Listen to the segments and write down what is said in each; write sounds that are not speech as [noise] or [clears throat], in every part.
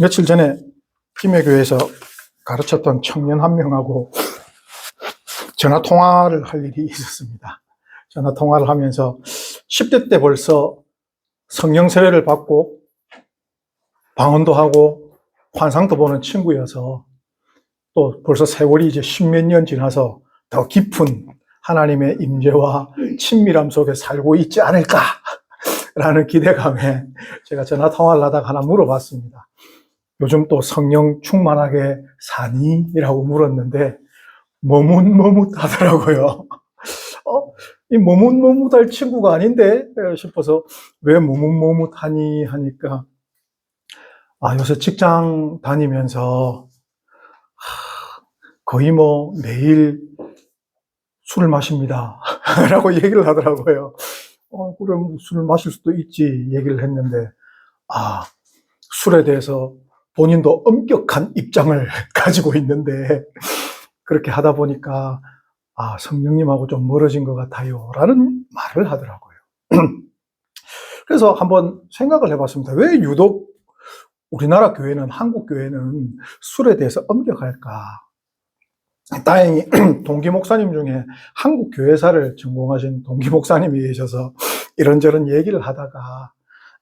며칠 전에 김해교회에서 가르쳤던 청년 한 명하고 전화 통화를 할 일이 있었습니다. 전화 통화를 하면서 10대 때 벌써 성령 세례를 받고 방언도 하고 환상도 보는 친구여서 또 벌써 세월이 이제 십몇 년 지나서 더 깊은 하나님의 임재와 친밀함 속에 살고 있지 않을까 라는 기대감에 제가 전화 통화를 하다가 하나 물어봤습니다. 요즘 또 성령 충만하게 사니? 라고 물었는데 머뭇머뭇 하더라고요. [laughs] 어, 이 머뭇머뭇할 친구가 아닌데 싶어서 왜 머뭇머뭇하니 하니까 아 요새 직장 다니면서 하, 거의 뭐 매일 술을 마십니다. [laughs] 라고 얘기를 하더라고요. 어, 그럼 술을 마실 수도 있지 얘기를 했는데 아 술에 대해서 본인도 엄격한 입장을 [laughs] 가지고 있는데 그렇게 하다 보니까 아 성령님하고 좀 멀어진 것 같아요 라는 말을 하더라고요. [clears throat] 그래서 한번 생각을 해봤습니다. 왜 유독 우리나라 교회는 한국 교회는 술에 대해서 엄격할까 다행히 [clears throat] 동기 목사님 중에 한국 교회사를 전공하신 동기 목사님이 계셔서 [sniffs] 이런저런 얘기를 하다가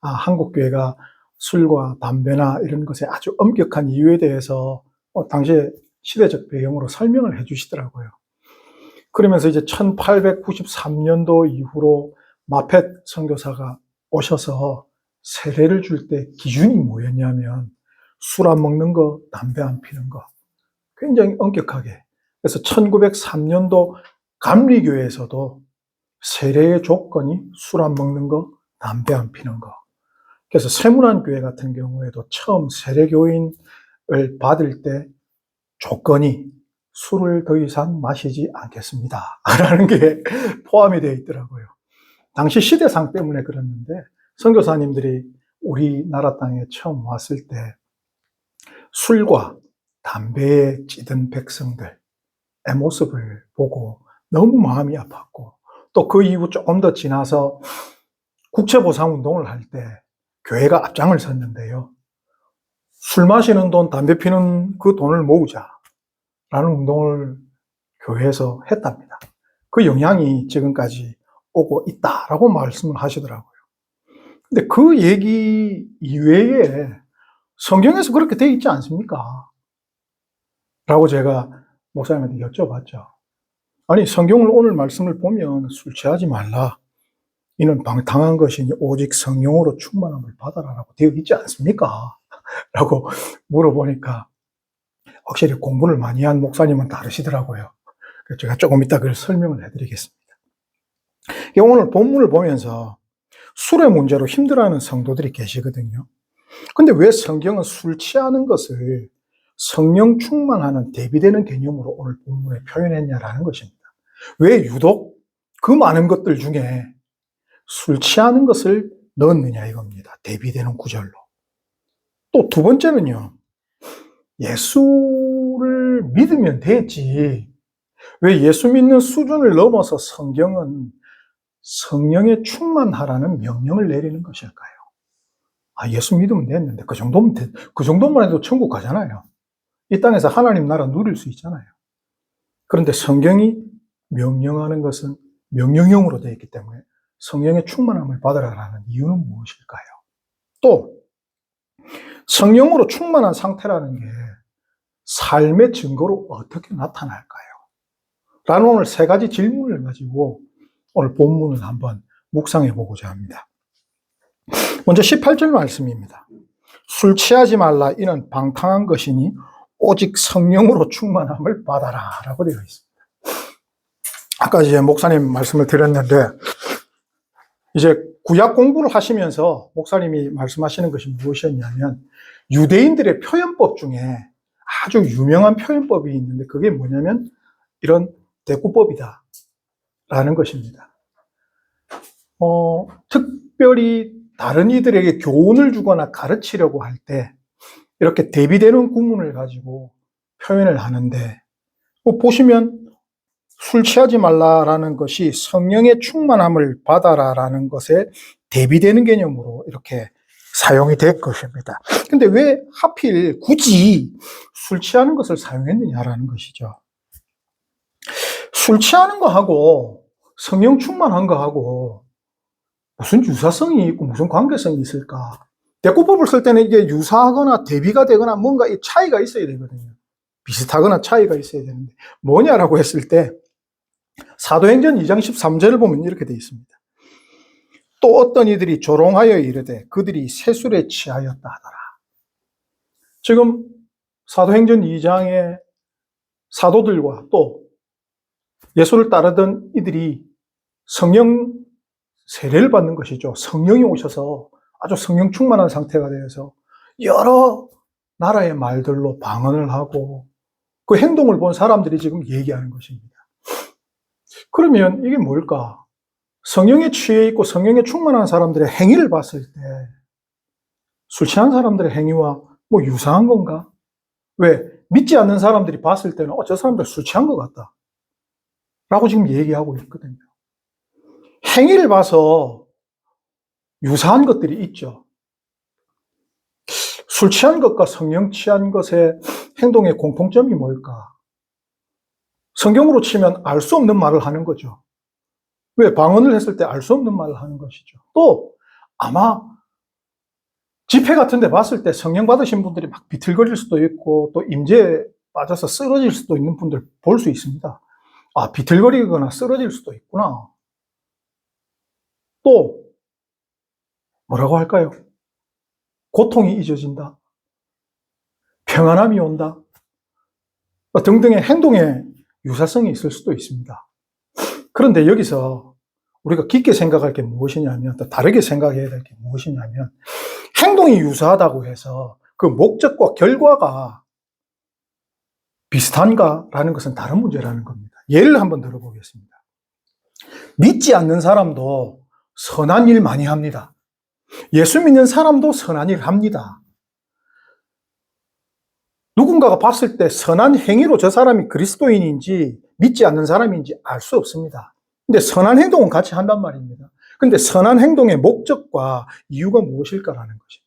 아, 한국 교회가 술과 담배나 이런 것에 아주 엄격한 이유에 대해서 어, 당시에 시대적 배경으로 설명을 해 주시더라고요. 그러면서 이제 1893년도 이후로 마펫 선교사가 오셔서 세례를 줄 때 기준이 뭐였냐면 술 안 먹는 거, 담배 안 피는 거. 굉장히 엄격하게. 그래서 1903년도 감리교회에서도 세례의 조건이 술 안 먹는 거, 담배 안 피는 거. 그래서 세문안 교회 같은 경우에도 처음 세례교인을 받을 때 조건이 술을 더 이상 마시지 않겠습니다. [laughs] 라는 게 포함이 되어 있더라고요. 당시 시대상 때문에 그랬는데 선교사님들이 우리나라 땅에 처음 왔을 때 술과 담배에 찌든 백성들의 모습을 보고 너무 마음이 아팠고 또 그 이후 조금 더 지나서 국채보상 운동을 할 때 교회가 앞장을 섰는데요. 술 마시는 돈, 담배 피는 그 돈을 모으자. 라는 운동을 교회에서 했답니다. 그 영향이 지금까지 오고 있다라고 말씀을 하시더라고요. 근데 그 얘기 이외에 성경에서 그렇게 돼 있지 않습니까? 라고 제가 목사님한테 여쭤봤죠. 아니, 성경을 오늘 말씀을 보면 술 취하지 말라. 이는 방탕한 것이니 오직 성령으로 충만함을 받아라라고 되어 있지 않습니까? [laughs] 라고 물어보니까 확실히 공부를 많이 한 목사님은 다르시더라고요. 제가 조금 이따 그걸 설명을 해드리겠습니다. 오늘 본문을 보면서 술의 문제로 힘들어하는 성도들이 계시거든요. 근데 왜 성경은 술 취하는 것을 성령 충만하는 대비되는 개념으로 오늘 본문에 표현했냐라는 것입니다. 왜 유독 그 많은 것들 중에 술 취하는 것을 넣었느냐 이겁니다. 대비되는 구절로. 또 두 번째는요. 예수를 믿으면 되지. 왜 예수 믿는 수준을 넘어서 성경은 성령에 충만하라는 명령을 내리는 것일까요? 아, 예수 믿으면 됐는데 그 정도면 돼- 그 정도만 해도 천국 가잖아요. 이 땅에서 하나님 나라 누릴 수 있잖아요. 그런데 성경이 명령하는 것은 명령형으로 되어 있기 때문에 성령의 충만함을 받으라라는 이유는 무엇일까요? 또 성령으로 충만한 상태라는 게 삶의 증거로 어떻게 나타날까요? 라는 오늘 세 가지 질문을 가지고 오늘 본문을 한번 묵상해 보고자 합니다. 먼저 18절 말씀입니다. 술 취하지 말라 이는 방탕한 것이니 오직 성령으로 충만함을 받아라 라고 되어 있습니다. 아까 이제 목사님 말씀을 드렸는데 이제 구약 공부를 하시면서 목사님이 말씀하시는 것이 무엇이었냐면 유대인들의 표현법 중에 아주 유명한 표현법이 있는데 그게 뭐냐면 이런 대구법이다 라는 것입니다. 어, 특별히 다른 이들에게 교훈을 주거나 가르치려고 할 때 이렇게 대비되는 구문을 가지고 표현을 하는데 뭐 보시면 술 취하지 말라라는 것이 성령의 충만함을 받아라라는 것에 대비되는 개념으로 이렇게 사용이 될 것입니다. 근데 왜 하필 굳이 술 취하는 것을 사용했느냐라는 것이죠. 술 취하는 거하고 성령 충만한 거하고 무슨 유사성이 있고 무슨 관계성이 있을까? 대꾸법을 쓸 때는 이게 유사하거나 대비가 되거나 뭔가 이 차이가 있어야 되거든요. 비슷하거나 차이가 있어야 되는데 뭐냐라고 했을 때 사도행전 2장 13절을 보면 이렇게 되어 있습니다. 또 어떤 이들이 조롱하여 이르되 그들이 세술에 취하였다 하더라. 지금 사도행전 2장의 사도들과 또 예수를 따르던 이들이 성령 세례를 받는 것이죠. 성령이 오셔서 아주 성령 충만한 상태가 되어서 여러 나라의 말들로 방언을 하고 그 행동을 본 사람들이 지금 얘기하는 것입니다. 그러면 이게 뭘까? 성령에 취해 있고 성령에 충만한 사람들의 행위를 봤을 때 술 취한 사람들의 행위와 뭐 유사한 건가? 왜? 믿지 않는 사람들이 봤을 때는 어, 저 사람들 술 취한 것 같다. 라고 지금 얘기하고 있거든요. 행위를 봐서 유사한 것들이 있죠. 술 취한 것과 성령 취한 것의 행동의 공통점이 뭘까? 성경으로 치면 알 수 없는 말을 하는 거죠. 왜? 방언을 했을 때 알 수 없는 말을 하는 것이죠. 또, 아마, 집회 같은 데 봤을 때 성령 받으신 분들이 막 비틀거릴 수도 있고, 또 임재에 빠져서 쓰러질 수도 있는 분들 볼 수 있습니다. 아, 비틀거리거나 쓰러질 수도 있구나. 또, 뭐라고 할까요? 고통이 잊어진다. 평안함이 온다. 등등의 행동에 유사성이 있을 수도 있습니다. 그런데 여기서 우리가 깊게 생각할 게 무엇이냐면, 또 다르게 생각해야 될 게 무엇이냐면, 행동이 유사하다고 해서 그 목적과 결과가 비슷한가라는 것은 다른 문제라는 겁니다. 예를 한번 들어보겠습니다. 믿지 않는 사람도 선한 일 많이 합니다. 예수 믿는 사람도 선한 일 합니다. 누군가가 봤을 때 선한 행위로 저 사람이 그리스도인인지 믿지 않는 사람인지 알 수 없습니다. 근데 선한 행동은 같이 한단 말입니다. 근데 선한 행동의 목적과 이유가 무엇일까라는 것입니다.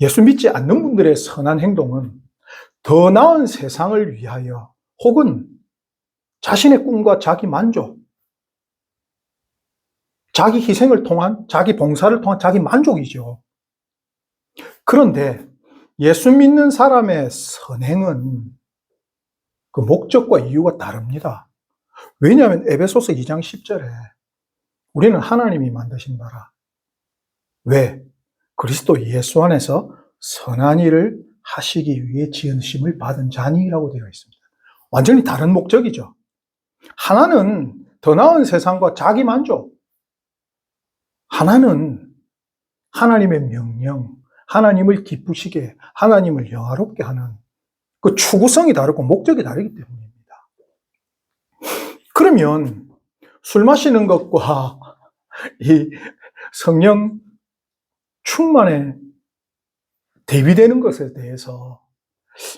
예수 믿지 않는 분들의 선한 행동은 더 나은 세상을 위하여 혹은 자신의 꿈과 자기 만족, 자기 희생을 통한, 자기 봉사를 통한 자기 만족이죠. 그런데 예수 믿는 사람의 선행은 그 목적과 이유가 다릅니다. 왜냐하면 에베소서 2장 10절에 우리는 하나님이 만드신 바라. 왜? 그리스도 예수 안에서 선한 일을 하시기 위해 지으심을 받은 자니라고 되어 있습니다. 완전히 다른 목적이죠. 하나는 더 나은 세상과 자기 만족. 하나는 하나님의 명령, 하나님을 기쁘시게, 하나님을 영화롭게 하는 그 추구성이 다르고 목적이 다르기 때문입니다. 그러면 술 마시는 것과 [laughs] 이 성령 충만에 대비되는 것에 대해서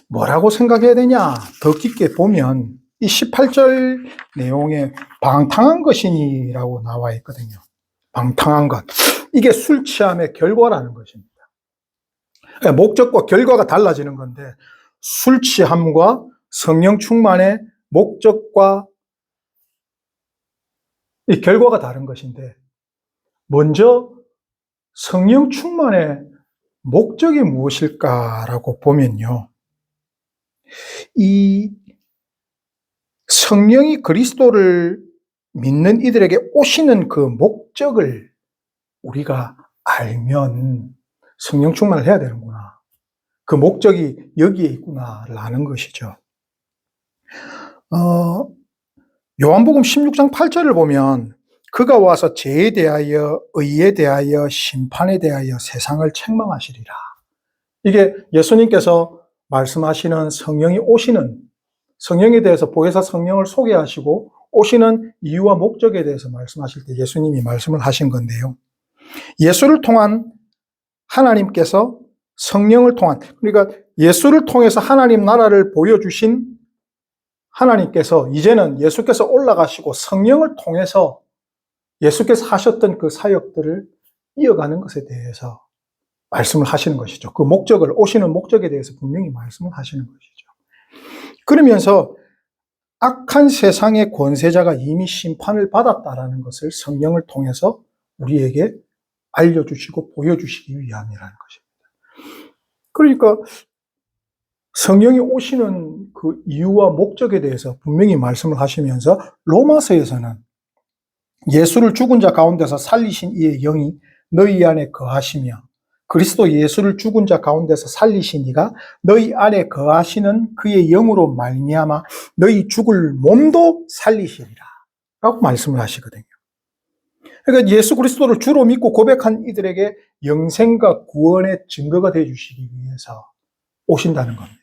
뭐라고 생각해야 되냐? 더 깊게 보면 이 18절 내용에 방탕한 것이니라고 나와 있거든요. 방탕한 것. 이게 술 취함의 결과라는 것입니다. 목적과 결과가 달라지는 건데 술 취함과 성령 충만의 목적과 이 결과가 다른 것인데 먼저 성령 충만의 목적이 무엇일까라고 보면요. 이 성령이 그리스도를 믿는 이들에게 오시는 그 목적을 우리가 알면 성령 충만을 해야 되는구나. 그 목적이 여기에 있구나를 아는 것이죠. 어, 요한복음 16장 8절을 보면 그가 와서 죄에 대하여 의에 대하여 심판에 대하여 세상을 책망하시리라. 이게 예수님께서 말씀하시는 성령이 오시는 성령에 대해서 보혜사 성령을 소개하시고 오시는 이유와 목적에 대해서 말씀하실 때 예수님이 말씀을 하신 건데요. 예수를 통한 하나님께서 성령을 통한 그러니까 예수를 통해서 하나님 나라를 보여주신 하나님께서 이제는 예수께서 올라가시고 성령을 통해서 예수께서 하셨던 그 사역들을 이어가는 것에 대해서 말씀을 하시는 것이죠. 그 목적을, 오시는 목적에 대해서 분명히 말씀을 하시는 것이죠. 그러면서 악한 세상의 권세자가 이미 심판을 받았다라는 것을 성령을 통해서 우리에게 알려주시고 보여주시기 위함이라는 것입니다. 그러니까 성령이 오시는 그 이유와 목적에 대해서 분명히 말씀을 하시면서 로마서에서는 예수를 죽은 자 가운데서 살리신 이의 영이 너희 안에 거하시며 그리스도 예수를 죽은 자 가운데서 살리신 이가 너희 안에 거하시는 그의 영으로 말미암아 너희 죽을 몸도 살리시리라 라고 말씀을 하시거든요. 그러니까 예수 그리스도를 주로 믿고 고백한 이들에게 영생과 구원의 증거가 되어 주시기 위해서 오신다는 겁니다.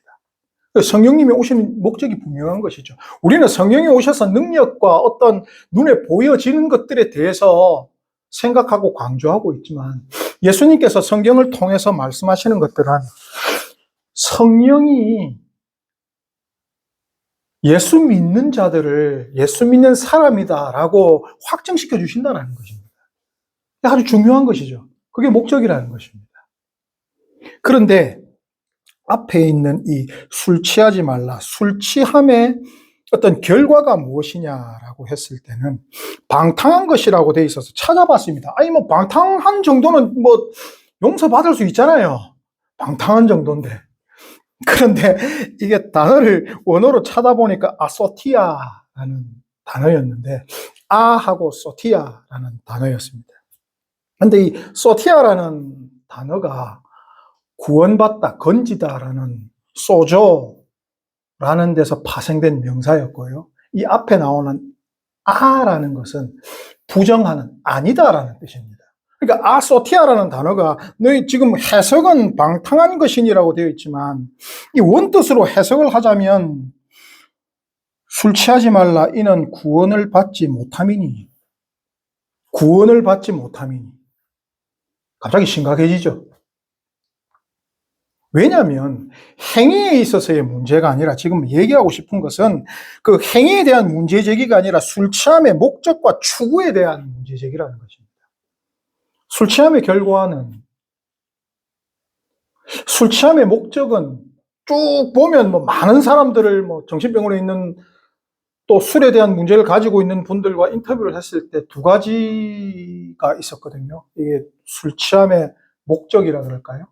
성령님이 오시는 목적이 분명한 것이죠. 우리는 성령이 오셔서 능력과 어떤 눈에 보여지는 것들에 대해서 생각하고 강조하고 있지만 예수님께서 성경을 통해서 말씀하시는 것들은 성령이 예수 믿는 자들을 예수 믿는 사람이다라고 확정시켜 주신다는 것입니다. 아주 중요한 것이죠. 그게 목적이라는 것입니다. 그런데 앞에 있는 이 술 취하지 말라, 술 취함의 어떤 결과가 무엇이냐라고 했을 때는 방탕한 것이라고 돼 있어서 찾아봤습니다. 아니 뭐 방탕한 정도는 뭐 용서받을 수 있잖아요. 방탕한 정도인데. 그런데 이게 단어를 원어로 찾아보니까 아소티아라는 단어였는데 아하고 소티아라는 단어였습니다. 근데 이 소티아라는 단어가 구원받다, 건지다라는 소조 라는 데서 파생된 명사였고요. 이 앞에 나오는 아라는 것은 부정하는, 아니다라는 뜻입니다. 그러니까 아소티아라는 단어가 너희 지금 해석은 방탕한 것이니라고 되어 있지만 이 원뜻으로 해석을 하자면 술 취하지 말라 이는 구원을 받지 못함이니 구원을 받지 못함이니 갑자기 심각해지죠. 왜냐하면 행위에 있어서의 문제가 아니라 지금 얘기하고 싶은 것은 그 행위에 대한 문제 제기가 아니라 술 취함의 목적과 추구에 대한 문제 제기라는 것입니다. 술 취함의 결과는 술 취함의 목적은 쭉 보면 뭐 많은 사람들을 뭐 정신병원에 있는 또 술에 대한 문제를 가지고 있는 분들과 인터뷰를 했을 때 두 가지가 있었거든요. 이게 술 취함의 목적이라 그럴까요?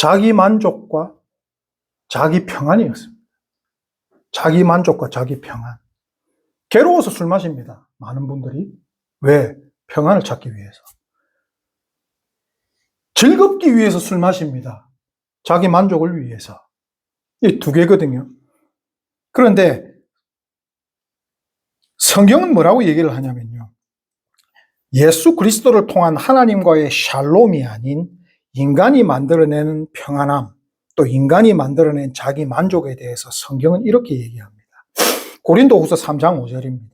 자기 만족과 자기 평안이었습니다. 자기 만족과 자기 평안. 괴로워서 술 마십니다. 많은 분들이. 왜? 평안을 찾기 위해서. 즐겁기 위해서 술 마십니다. 자기 만족을 위해서. 이 두 개거든요. 그런데 성경은 뭐라고 얘기를 하냐면요. 예수 그리스도를 통한 하나님과의 샬롬이 아닌 인간이 만들어내는 평안함, 또 인간이 만들어낸 자기 만족에 대해서 성경은 이렇게 얘기합니다. 고린도 후서 3장 5절입니다.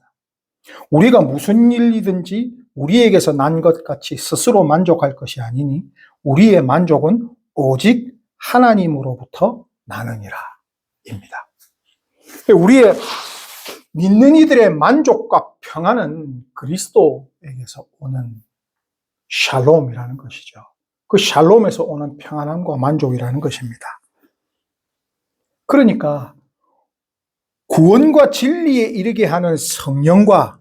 우리가 무슨 일이든지 우리에게서 난 것 같이 스스로 만족할 것이 아니니 우리의 만족은 오직 하나님으로부터 나느니라. 입니다. 우리의 믿는 이들의 만족과 평안은 그리스도에게서 오는 샬롬이라는 것이죠. 그 샬롬에서 오는 평안함과 만족이라는 것입니다. 그러니까 구원과 진리에 이르게 하는 성령과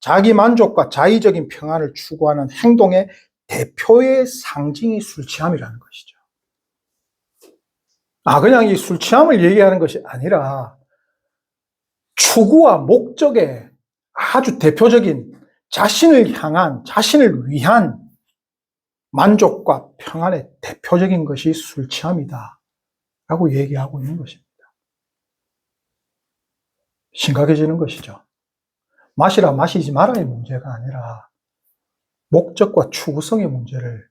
자기 만족과 자의적인 평안을 추구하는 행동의 대표의 상징이 술 취함이라는 것이죠. 아, 그냥 이 술 취함을 얘기하는 것이 아니라 추구와 목적의 아주 대표적인 자신을 향한, 자신을 위한 만족과 평안의 대표적인 것이 술 취함이다. 라고 얘기하고 있는 것입니다. 심각해지는 것이죠. 마시라 마시지 말아의 문제가 아니라 목적과 추구성의 문제를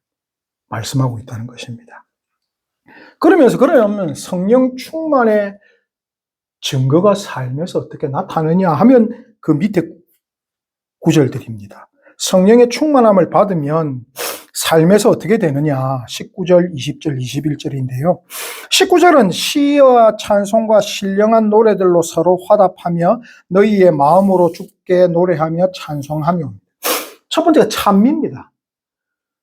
말씀하고 있다는 것입니다. 그러면서 그러면 성령 충만의 증거가 삶에서 어떻게 나타나느냐 하면 그 밑에 구절들입니다. 성령의 충만함을 받으면 삶에서 어떻게 되느냐. 19절, 20절, 21절인데요. 19절은 시와 찬송과 신령한 노래들로 서로 화답하며 너희의 마음으로 죽게 노래하며 찬송하며 첫 번째가 찬미입니다.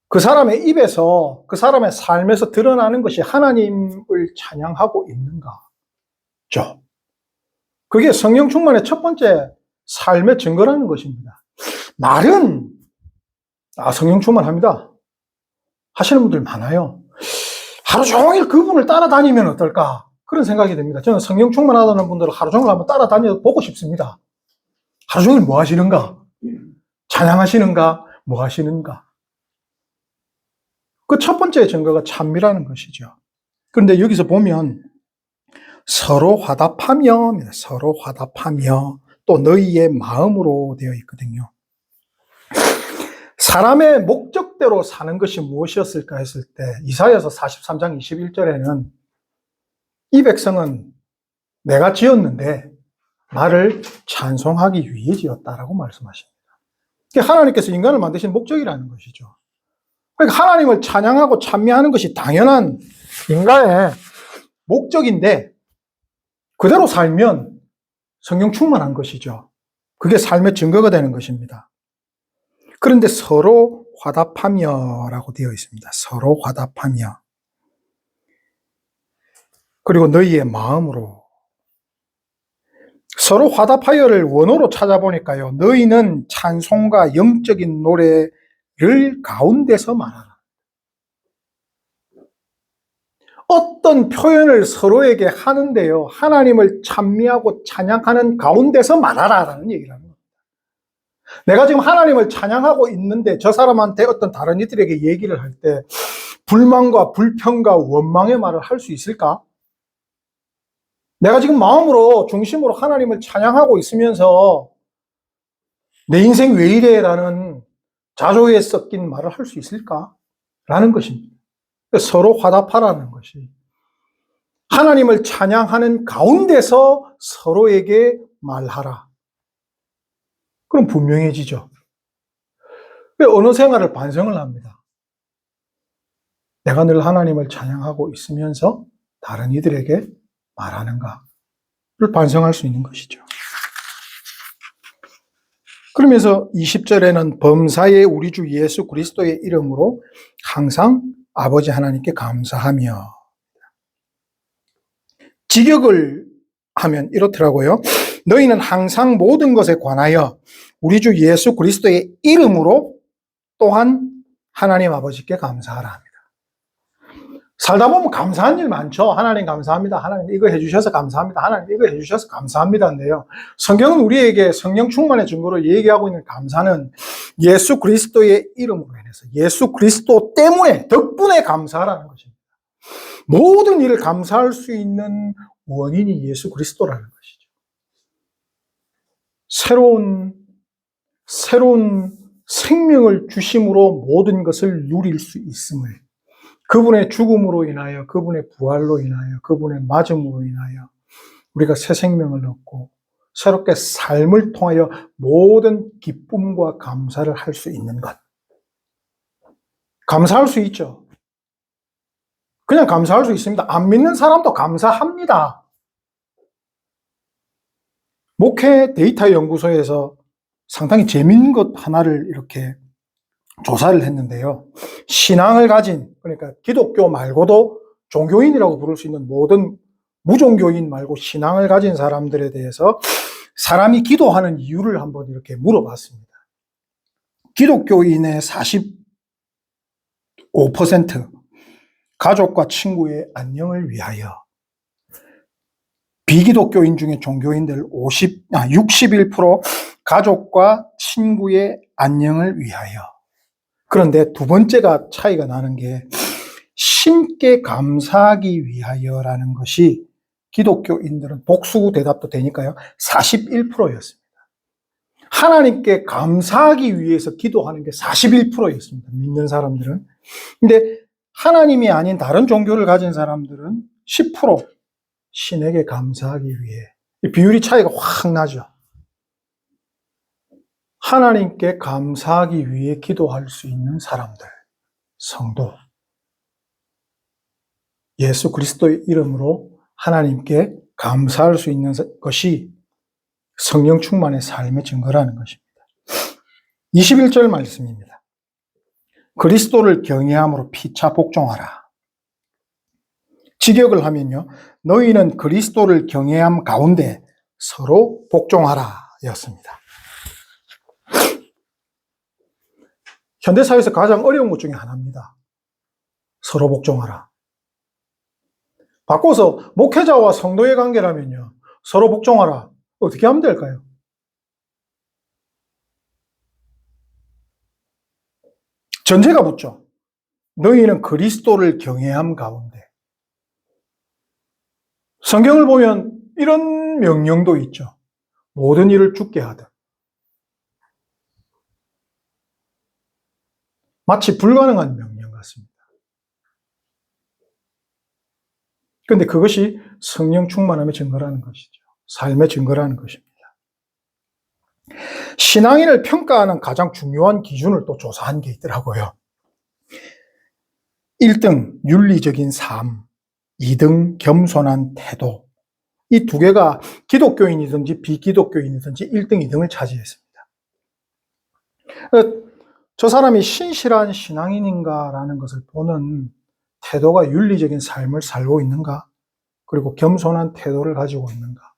그 사람의 입에서 그 사람의 삶에서 드러나는 것이 하나님을 찬양하고 있는가? 죠. 그게 성령 충만의 첫 번째 삶의 증거라는 것입니다. 말은 아 성령 충만합니다. 하시는 분들 많아요. 하루 종일 그분을 따라다니면 어떨까? 그런 생각이 듭니다. 저는 성령 충만하다는 분들을 하루 종일 한번 따라다녀 보고 싶습니다. 하루 종일 뭐 하시는가? 찬양하시는가? 뭐 하시는가? 그 첫 번째 증거가 찬미라는 것이죠. 그런데 여기서 보면 서로 화답하며, 서로 화답하며, 또 너희의 마음으로 되어 있거든요. 사람의 목적대로 사는 것이 무엇이었을까 했을 때, 이사야서 43장 21절에는 이 백성은 내가 지었는데 나를 찬송하기 위해 지었다라고 말씀하십니다. 하나님께서 인간을 만드신 목적이라는 것이죠. 그러니까 하나님을 찬양하고 찬미하는 것이 당연한 인간의 목적인데 그대로 살면 성령 충만한 것이죠. 그게 삶의 증거가 되는 것입니다. 그런데 서로 화답하며라고 되어 있습니다. 서로 화답하며. 그리고 너희의 마음으로. 서로 화답하여를 원어로 찾아보니까요. 너희는 찬송과 영적인 노래를 가운데서 말하라. 어떤 표현을 서로에게 하는데요. 하나님을 찬미하고 찬양하는 가운데서 말하라라는 얘기를 합니다. 내가 지금 하나님을 찬양하고 있는데 저 사람한테 어떤 다른 이들에게 얘기를 할 때 불만과 불평과 원망의 말을 할 수 있을까? 내가 지금 마음으로 중심으로 하나님을 찬양하고 있으면서 내 인생 왜 이래? 라는 자조에 섞인 말을 할 수 있을까? 라는 것입니다. 서로 화답하라는 것이. 하나님을 찬양하는 가운데서 서로에게 말하라. 그럼 분명해지죠. 언어 생활을 반성을 합니다. 내가 늘 하나님을 찬양하고 있으면서 다른 이들에게 말하는가를 반성할 수 있는 것이죠. 그러면서 20절에는 범사의 우리 주 예수 그리스도의 이름으로 항상 아버지 하나님께 감사하며 직역을 하면 이렇더라고요. 너희는 항상 모든 것에 관하여 우리 주 예수 그리스도의 이름으로 또한 하나님 아버지께 감사하라 합니다. 살다 보면 감사한 일 많죠. 하나님 감사합니다. 하나님 이거 해주셔서 감사합니다. 하나님 이거 해주셔서 감사합니다인데요. 성경은 우리에게 성령 충만의 증거로 얘기하고 있는 감사는 예수 그리스도의 이름으로 인해서 예수 그리스도 때문에 덕분에 감사하라는 것입니다. 모든 일을 감사할 수 있는 원인이 예수 그리스도라는 것이죠. 새로운 새로운 생명을 주심으로 모든 것을 누릴 수 있음을 그분의 죽음으로 인하여, 그분의 부활로 인하여, 그분의 맞음으로 인하여 우리가 새 생명을 얻고 새롭게 삶을 통하여 모든 기쁨과 감사를 할 수 있는 것. 감사할 수 있죠. 그냥 감사할 수 있습니다. 안 믿는 사람도 감사합니다. 목회 데이터 연구소에서 상당히 재밌는 것 하나를 이렇게 조사를 했는데요. 신앙을 가진, 그러니까 기독교 말고도 종교인이라고 부를 수 있는 모든 무종교인 말고 신앙을 가진 사람들에 대해서 사람이 기도하는 이유를 한번 이렇게 물어봤습니다. 기독교인의 45% 가족과 친구의 안녕을 위하여 비기독교인 중에 종교인들 50, 아, 61% 가족과 친구의 안녕을 위하여 그런데 두 번째가 차이가 나는 게 신께 감사하기 위하여라는 것이 기독교인들은 복수 대답도 되니까요. 41%였습니다. 하나님께 감사하기 위해서 기도하는 게 41%였습니다. 믿는 사람들은. 근데 하나님이 아닌 다른 종교를 가진 사람들은 10% 신에게 감사하기 위해. 비율이 차이가 확 나죠. 하나님께 감사하기 위해 기도할 수 있는 사람들, 성도. 예수 그리스도의 이름으로 하나님께 감사할 수 있는 것이 성령 충만의 삶의 증거라는 것입니다. 21절 말씀입니다. 그리스도를 경외함으로 피차 복종하라. 직역을 하면요. 너희는 그리스도를 경외함 가운데 서로 복종하라 였습니다. 현대사회에서 가장 어려운 것 중에 하나입니다. 서로 복종하라. 바꿔서 목회자와 성도의 관계라면요. 서로 복종하라. 어떻게 하면 될까요? 전제가 붙죠. 너희는 그리스도를 경외함 가운데. 성경을 보면 이런 명령도 있죠. 모든 일을 죽게 하듯. 마치 불가능한 명령 같습니다. 그런데 그것이 성령 충만함의 증거라는 것이죠. 삶의 증거라는 것입니다. 신앙인을 평가하는 가장 중요한 기준을 또 조사한 게 있더라고요. 1등 윤리적인 삶, 2등 겸손한 태도. 이 두 개가 기독교인이든지 비기독교인이든지 1등, 2등을 차지했습니다. 어, 저 사람이 신실한 신앙인인가라는 것을 보는 태도가 윤리적인 삶을 살고 있는가, 그리고 겸손한 태도를 가지고 있는가.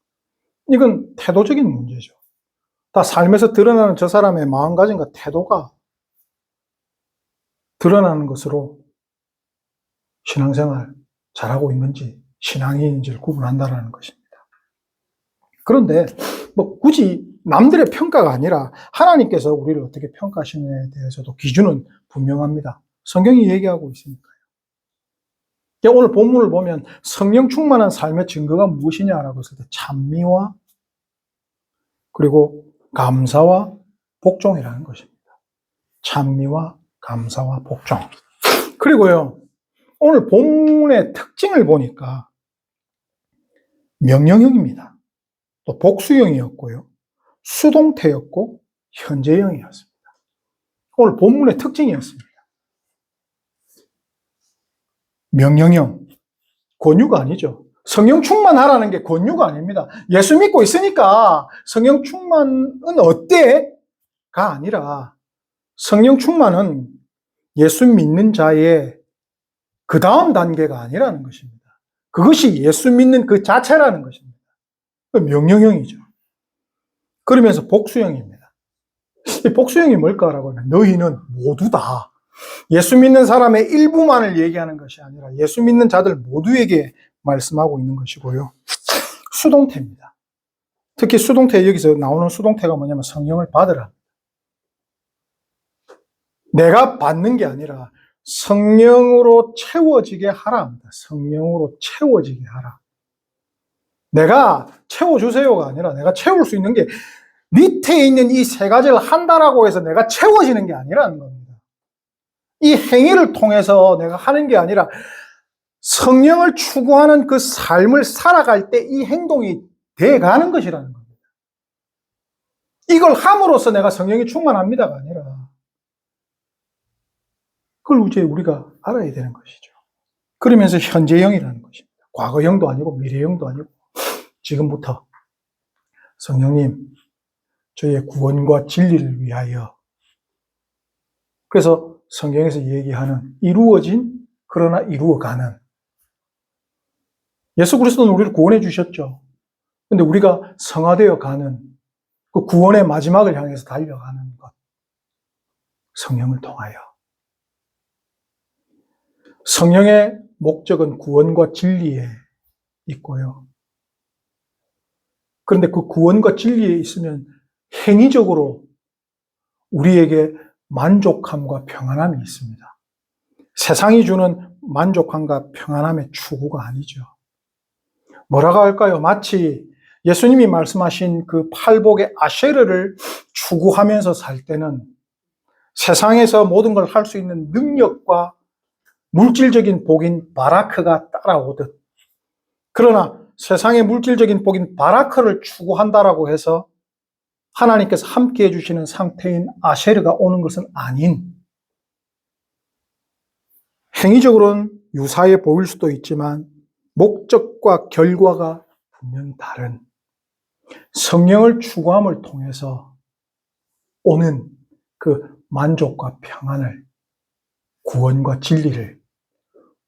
이건 태도적인 문제죠. 다 삶에서 드러나는 저 사람의 마음가짐과 태도가 드러나는 것으로 신앙생활 잘하고 있는지 신앙인인지를 구분한다는 것입니다. 그런데 뭐 굳이 남들의 평가가 아니라 하나님께서 우리를 어떻게 평가하시느냐에 대해서도 기준은 분명합니다. 성경이 얘기하고 있으니까요. 오늘 본문을 보면 성령 충만한 삶의 증거가 무엇이냐라고 했을 때 찬미와 그리고 감사와 복종이라는 것입니다. 찬미와 감사와 복종. 그리고요, 오늘 본문의 특징을 보니까 명령형입니다. 또 복수형이었고요. 수동태였고 현재형이었습니다. 오늘 본문의 특징이었습니다. 명령형, 권유가 아니죠. 성령 충만하라는 게 권유가 아닙니다. 예수 믿고 있으니까 성령 충만은 어때? 가 아니라 성령 충만은 예수 믿는 자의 그 다음 단계가 아니라는 것입니다. 그것이 예수 믿는 그 자체라는 것입니다. 그 명령형이죠. 그러면서 복수형입니다. 이 복수형이 뭘까라고 하면 너희는 모두 다 예수 믿는 사람의 일부만을 얘기하는 것이 아니라 예수 믿는 자들 모두에게 말씀하고 있는 것이고요. 수동태입니다. 특히 수동태 여기서 나오는 수동태가 뭐냐면 성령을 받으라. 내가 받는 게 아니라 성령으로 채워지게 하라. 성령으로 채워지게 하라. 내가 채워주세요가 아니라 내가 채울 수 있는 게 밑에 있는 이 세 가지를 한다라고 해서 내가 채워지는 게 아니라는 겁니다. 이 행위를 통해서 내가 하는 게 아니라 성령을 추구하는 그 삶을 살아갈 때 이 행동이 돼가는 것이라는 겁니다. 이걸 함으로써 내가 성령이 충만합니다가 아니라 그걸 이제 우리가 알아야 되는 것이죠. 그러면서 현재형이라는 것입니다. 과거형도 아니고 미래형도 아니고 지금부터 성령님 저희의 구원과 진리를 위하여 그래서 성경에서 얘기하는 이루어진 그러나 이루어가는 예수 그리스도는 우리를 구원해 주셨죠. 근데 우리가 성화되어 가는 그 구원의 마지막을 향해서 달려가는 것. 성령을 통하여. 성령의 목적은 구원과 진리에 있고요. 그런데 그 구원과 진리에 있으면 행위적으로 우리에게 만족함과 평안함이 있습니다. 세상이 주는 만족함과 평안함의 추구가 아니죠. 뭐라고 할까요? 마치 예수님이 말씀하신 그 팔복의 아쉐르를 추구하면서 살 때는 세상에서 모든 걸 할 수 있는 능력과 물질적인 복인 바라크가 따라오듯. 그러나 세상의 물질적인 복인 바라크를 추구한다라고 해서 하나님께서 함께 해주시는 상태인 아쉐르가 오는 것은 아닌. 행위적으로는 유사해 보일 수도 있지만 목적과 결과가 분명히 다른. 성령을 추구함을 통해서 오는 그 만족과 평안을 구원과 진리를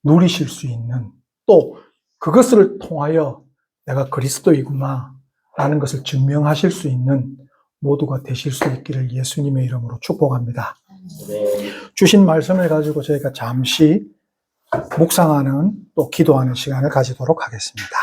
누리실 수 있는 또 그것을 통하여 내가 그리스도이구나 라는 것을 증명하실 수 있는 모두가 되실 수 있기를 예수님의 이름으로 축복합니다. 주신 말씀을 가지고 저희가 잠시 묵상하는 또 기도하는 시간을 가지도록 하겠습니다.